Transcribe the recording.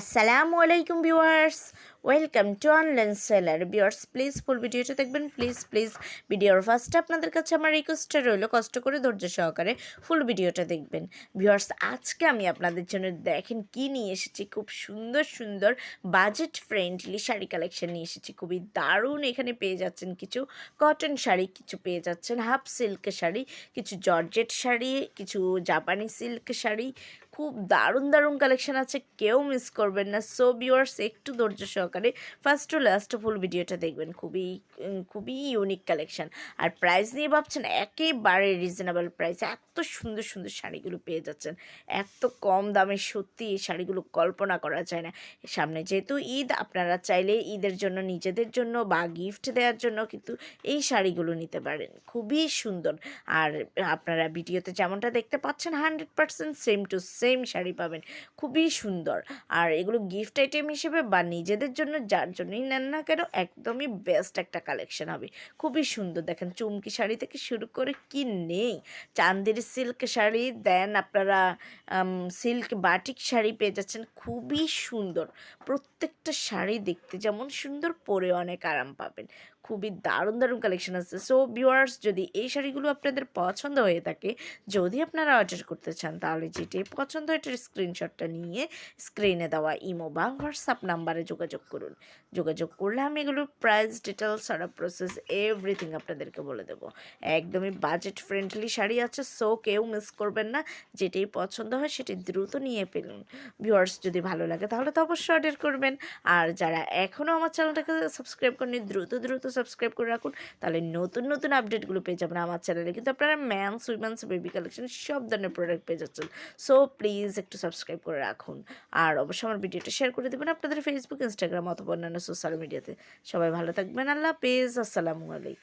আসসালামু আলাইকুম viewers welcome to online seller viewers please full ভিডিওটা দেখবেন। প্লিজ প্লিজ ভিডিওর ফার্স্টে আপনাদের কাছে আমার রিকোয়েস্টটা রইল, কষ্ট করে ধৈর্য সহকারে ফুল ভিডিওটা দেখবেন। ভিউয়ার্স আজকে আমি আপনাদের জন্য দেখেন কি নিয়ে এসেছি। খুব সুন্দর সুন্দর বাজেট ফ্রেন্ডলি শাড়ি কালেকশন নিয়ে এসেছি। খুবই দারুণ এখানে পেয়ে যাচ্ছেন কিছু কটন শাড়ি, কিছু পেয়ে যাচ্ছেন হাফ সিল্ক শাড়ি, কিছু জর্জেট শাড়ি, কিছু জাপানি সিল্ক শাড়ি খুব দারুণ দারুণ কালেকশন আছে। কেউ মিস করবেন না। সো ভিউয়ার্স একটু ধৈর্য সহকারে ফার্স্ট টু লাস্ট ফুল ভিডিওটা দেখবেন। খুবই খুবই ইউনিক কালেকশন আর প্রাইস নিয়ে ভাবছেন, একেবারে রিজনেবল প্রাইস এত সুন্দর সুন্দর শাড়িগুলো পেয়ে যাচ্ছেন। এত কম দামে সত্যি এই শাড়িগুলো কল্পনা করা যায় না। সামনে যেহেতু ঈদ, আপনারা চাইলে ঈদের জন্য, নিজেদের জন্য বা গিফট দেওয়ার জন্য কিন্তু এই শাড়িগুলো নিতে পারেন। খুবই সুন্দর। আর আপনারা ভিডিওতে যেমনটা দেখতে পাচ্ছেন hundred percent same to same sari পাবেন। খুবই সুন্দর। আর এগুলো গিফট আইটেম হিসেবে বা নিজেদের জন্য, যার জন্যই নেন না কেন, একদমই বেস্ট একটা কালেকশন হবে। খুবই সুন্দর। দেখেন, চুমকি শাড়ি থেকে শুরু করে কি নেই। চান্দের সিল্ক শাড়ি দেন আপনারা সিল্ক বাটিক শাড়ি পেয়ে যাচ্ছেন। খুবই সুন্দর। প্রত্যেকটা শাড়ি দেখতে যেমন সুন্দর, পরে অনেক আরাম পাবেন। খুবই দারুণ দারুণ কালেকশন আছে। সো ভিউয়ার্স যদি এই শাড়িগুলো আপনাদের পছন্দ হয়ে থাকে, যদি আপনারা অর্ডার করতে চান, তাহলে যেটাই পছন্দ এটার স্ক্রিনশটটা নিয়ে স্ক্রিনে দেওয়া ইমো বা হোয়াটসঅ্যাপ নাম্বারে যোগাযোগ করুন। যোগাযোগ করলে আমি এগুলোর প্রাইস ডিটেলস সারা প্রসেস এভরিথিং আপনাদেরকে বলে দেবো। একদমই বাজেট ফ্রেন্ডলি শাড়ি আছে সো কেউ মিস করবেন না। যেটাই পছন্দ হয়, সেটি দ্রুত নিয়ে পেলুন ভিউয়ার্স যদি ভালো লাগে, তাহলে তো অবশ্যই অর্ডার করবেন। আর যারা এখনও আমার চ্যানেলটাকে সাবস্ক্রাইব করেনি দ্রুত দ্রুত সাবস্ক্রাইব করে রাখুন। তাহলে নতুন নতুন আপডেটগুলো পেয়ে যাবেন আমার চ্যানেলে কিন্তু আপনারা ম্যানস উইমেন্স বেবি কালেকশন সব ধরনের প্রোডাক্ট পেয়ে যাচ্ছেন। সো প্লিজ একটু সাবস্ক্রাইব করে রাখুন। আর অবশ্যই আমার ভিডিওটা শেয়ার করে দেবেন আপনাদের ফেসবুক ইনস্টাগ্রাম অথবা অন্যান্য সোশ্যাল মিডিয়াতে সবাই ভালো থাকবেন। আল্লাহ পেজ আসসালামু আলাইকুম।